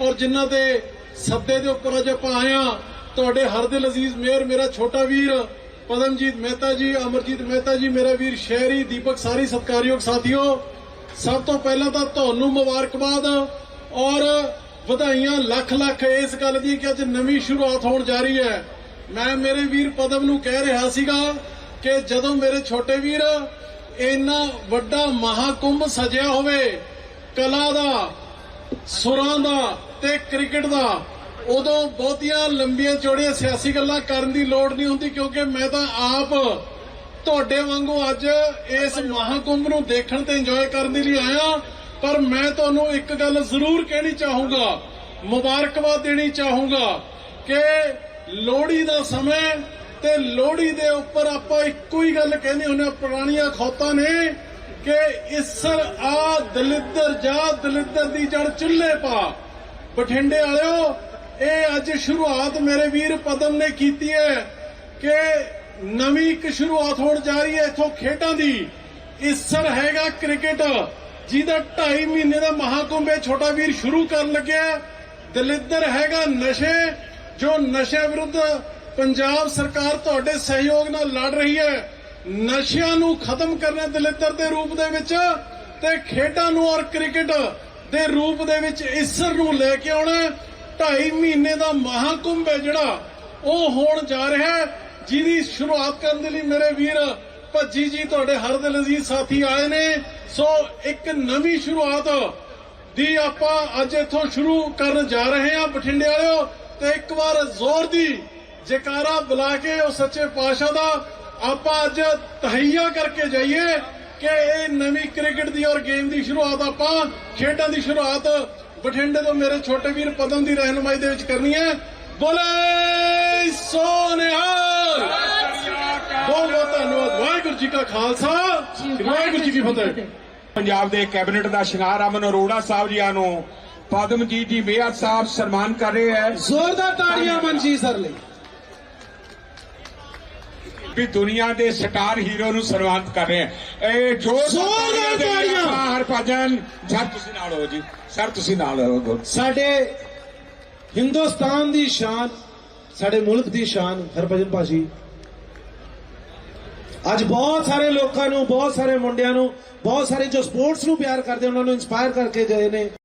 ਔਰ ਜਿਨ੍ਹਾਂ ਦੇ ਸੱਦੇ ਦੇ ਉੱਪਰ ਅੱਜ ਆਪਾਂ ਤੁਹਾਡੇ ਹਰ ਅਜ਼ੀਜ਼ ਮੇਅਰ, ਮੇਰਾ ਛੋਟਾ ਵੀਰ ਪਦਮਜੀਤ ਮਹਿਤਾ ਜੀ, ਅਮਰਜੀਤ ਮਹਿਤਾ ਜੀ, ਮੇਰਾ ਵੀਰ ਸ਼ਹਿਰੀ ਦੀਪਕ, ਸਾਰੀ ਸਤਿਕਾਰਯੋਗ ਸਾਥੀਓ। ਸਭ ਤੋਂ ਪਹਿਲਾਂ ਤਾਂ ਤੁਹਾਨੂੰ ਮੁਬਾਰਕਬਾਦ ਔਰ ਵਧਾਈਆਂ ਲੱਖ ਲੱਖ ਇਸ ਗੱਲ ਦੀ ਕਿ ਅੱਜ ਨਵੀਂ ਸ਼ੁਰੂਆਤ ਹੋਣ ਜਾ ਰਹੀ ਹੈ। ਮੈਂ ਮੇਰੇ ਵੀਰ ਪਦਮ ਨੂੰ ਕਹਿ ਰਿਹਾ ਸੀਗਾ ਕਿ ਜਦੋਂ ਮੇਰੇ ਛੋਟੇ ਵੀਰ ਇੰਨਾ ਵੱਡਾ ਮਹਾਕੁੰਭ ਸਜਿਆ ਹੋਵੇ ਕਲਾ ਦਾ ਸੁਰਾਂ ਦਾ ਤੇ ਕ੍ਰਿਕਟ ਦਾ ਉਦੋਂ ਬਹੁਤੀਆਂ ਲੰਬੀਆਂ ਚੌੜੀਆਂ ਸਿਆਸੀ ਗੱਲਾਂ ਕਰਨ ਦੀ ਲੋੜ ਨਹੀਂ ਹੁੰਦੀ ਕਿਉਂਕਿ ਮੈਂ ਤਾਂ ਆਪ ਤੁਹਾਡੇ ਵਾਂਗੂ ਅੱਜ ਇਸ ਮਹਾਕੁੰਭ ਨੂੰ ਦੇਖਣ ਤੇ ਇੰਜੋਏ ਕਰਨ ਦੇ ਲਈ ਆਇਆ ਪਰ ਮੈਂ ਤੁਹਾਨੂੰ ਇੱਕ ਗੱਲ ਜ਼ਰੂਰ ਕਹਿਣੀ ਚਾਹੂੰਗਾ ਮੁਬਾਰਕਬਾਦ ਦੇਣੀ ਚਾਹੂੰਗਾ ਕਿ ਲੋਹੜੀ ਦਾ ਸਮੇਂ ਤੇ ਲੋਹੜੀ ਦੇ ਉੱਪਰ ਆਪਾਂ ਇੱਕੋ ਹੀ ਗੱਲ ਕਹਿੰਦੇ ਹੁੰਦੇ ਹਾਂ, ਪੁਰਾਣੀਆਂ ਖੌਤਾਂ ਨੇ ਕਿ ਇਸਰ ਆ ਦਲਿੱਦਰ ਜਾ ਦਲਿੱਦਰ ਦੀ ਜੜ ਚੁੱਲ੍ਹੇ ਪਾ। ਬਠਿੰਡੇ ਵਾਲਿਓ, ਇਹ ਅੱਜ ਸ਼ੁਰੂਆਤ ਮੇਰੇ ਵੀਰ ਪਦਮ ਨੇ ਕੀਤੀ ਹੈ ਕਿ ਨਵੀਂ ਇੱਕ ਸ਼ੁਰੂਆਤ ਹੋਣ ਜਾ ਰਹੀ ਹੈ ਇਥੋਂ ਖੇਡਾਂ ਦੀ। ਇਸਰ ਹੈਗਾ ਕ੍ਰਿਕਟ, ਜਿਹਦਾ 2.5 ਮਹੀਨੇ ਦਾ ਮਹਾਕੁੰਭ ਇਹ ਛੋਟਾ ਵੀਰ ਸ਼ੁਰੂ ਕਰਨ ਲੱਗਿਆ ਹੈ। ਦਲਿੱਦਰ ਹੈਗਾ ਨਸ਼ੇ, ਜੋ ਨਸ਼ੇ ਵਿਰੁੱਧ ਪੰਜਾਬ ਸਰਕਾਰ ਤੁਹਾਡੇ ਸਹਿਯੋਗ ਨਾਲ ਲੜ ਰਹੀ ਹੈ। ਨਸ਼ਿਆਂ ਨੂੰ ਖਤਮ ਕਰਨਾ ਦਲਿੱਦਰ ਦੇ ਰੂਪ ਦੇ ਵਿੱਚ ਤੇ ਖੇਡਾਂ ਨੂੰ ਔਰ ਕ੍ਰਿਕਟ ਦੇ ਰੂਪ ਦੇ ਵਿੱਚ ਇਸਰ ਨੂੰ ਲੈ ਕੇ ਆਉਣਾ ਹੈ। ਢਾਈ ਮਹੀਨੇ ਦਾ ਮਹਾਕੁੰਭ ਹੈ ਜਿਹੜਾ, ਉਹ ਹੋਣ ਜਾ ਰਿਹਾ ਹੈ। ਜਿਹਦੀ ਸ਼ੁਰੂਆਤ ਕਰਨ ਦੇ ਲਈ ਮੇਰੇ ਵੀਰ ਭੱਜੀ ਜੀ ਤੁਹਾਡੇ ਹਰ ਦਿਲ ਅਜ਼ੀਜ਼ ਸਾਥੀ ਆਏ ਨੇ। ਸੋ ਇੱਕ ਨਵੀਂ ਸ਼ੁਰੂਆਤ ਦੀ ਆਪਾਂ ਅੱਜ ਇੱਥੋਂ ਸ਼ੁਰੂ ਕਰਨ ਜਾ ਰਹੇ ਹਾਂ ਬਠਿੰਡੇ ਵਾਲਿਓ। ਤੇ ਇੱਕ ਵਾਰ ਜ਼ੋਰ ਦੀ ਜੈਕਾਰਾ ਬੁਲਾ ਕੇ ਉਹ ਸੱਚੇ ਪਾਤਸ਼ਾਹ ਦਾ ਆਪਾਂ ਅੱਜ ਤਹਈਆ ਕਰਕੇ ਜਾਈਏ ਕਿ ਇਹ ਨਵੀਂ ਕ੍ਰਿਕਟ ਦੀ ਔਰ ਗੇਮ ਦੀ ਸ਼ੁਰੂਆਤ ਆਪਾਂ ਖੇਡਾਂ ਦੀ ਸ਼ੁਰੂਆਤ ਬਠਿੰਡੇ ਤੋਂ ਮੇਰੇ ਛੋਟੇ ਵੀਰ ਪਦਮ ਦੀ ਰਹਿਨਮਾਈ ਦੇ ਵਿੱਚ ਕਰਨੀ ਹੈ। ਬੋਲੇ ਸੋਨਿਹਾਲ! ਬਹੁਤ ਬਹੁਤ ਧੰਨਵਾਦ। ਵਾਹਿਗੁਰੂ ਜੀ ਕਾ ਖਾਲਸਾ ਵਾਹਿਗੁਰੂ ਜੀ ਕੀ ਫਤਿਹ। ਪੰਜਾਬ ਦੇ ਕੈਬਨਿਟ ਦਾ ਸ਼ਿੰਗਾਰ ਅਮਨ ਅਰੋੜਾ ਸਾਹਿਬ ਜੀਆਂ ਨੂੰ ਪਦਮਜੀਤ ਜੀ ਮੇਅਰ ਸਾਹਿਬ ਸਨਮਾਨ ਕਰ ਰਹੇ ਹੈ। ਜ਼ੋਰਦਾਰ ਤਾੜੀਆਂ ਮਨਜੀਤ ਸਰ ਲਈ। ਵੀ ਦੁਨੀਆ ਦੇ ਸਟਾਰ ਹੀਰੋ ਨੂੰ ਸਨਮਾਨਿਤ ਕਰ ਰਹੇ ਹੈ। ਇਹ ਜੋ ਜ਼ੋਰਦਾਰ ਤਾੜੀਆਂ। ਹਰਭਜਨ ਸਰ ਤੁਸੀਂ ਨਾਲ ਹੋ ਜੀ ਸਰ ਤੁਸੀਂ ਨਾਲ ਹੋ ਸਾਡੇ ਹਿੰਦੁਸਤਾਨ ਦੀ ਸ਼ਾਨ ਸਾਡੇ ਮੁਲਕ ਦੀ ਸ਼ਾਨ ਹਰਭਜਨ ਭਾਜੀ ਅੱਜ ਬਹੁਤ ਸਾਰੇ ਲੋਕਾਂ ਨੂੰ ਬਹੁਤ ਸਾਰੇ ਮੁੰਡਿਆਂ ਨੂੰ ਬਹੁਤ ਸਾਰੇ ਜੋ ਸਪੋਰਟਸ ਨੂੰ ਪਿਆਰ ਕਰਦੇ ਉਹਨਾਂ ਨੂੰ ਇਨਸਪਾਇਰ ਕਰਕੇ ਗਏ ਨੇ।